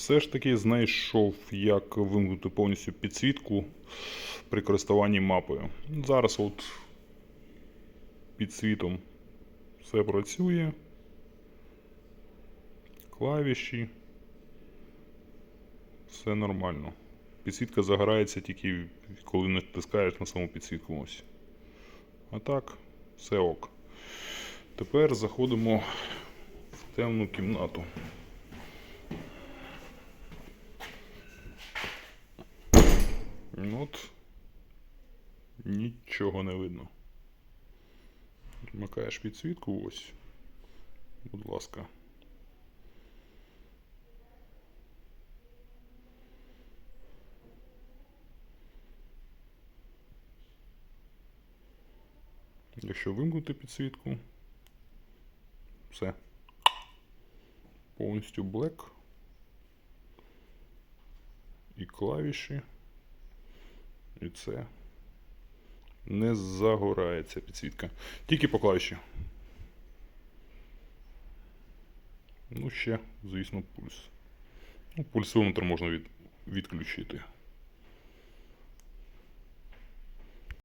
все ж таки знайшов, як вимкнути повністю підсвітку при користуванні мапою. Зараз от під світом все працює. Клавіші. Все нормально. Підсвітка загорається тільки коли натискаєш на саму підсвітку ось. А так, все ок. Тепер заходимо в темну кімнату. Ну От нічого не видно. Вмикаєш підсвітку ось. Будь ласка. Якщо вимкнути підсвітку, все. Повністю black. І клавіші. І це не загорається підсвітка. Тільки по клавіші. Ну, ще, звісно, пульс. Ну, пульсометр можна від, відключити.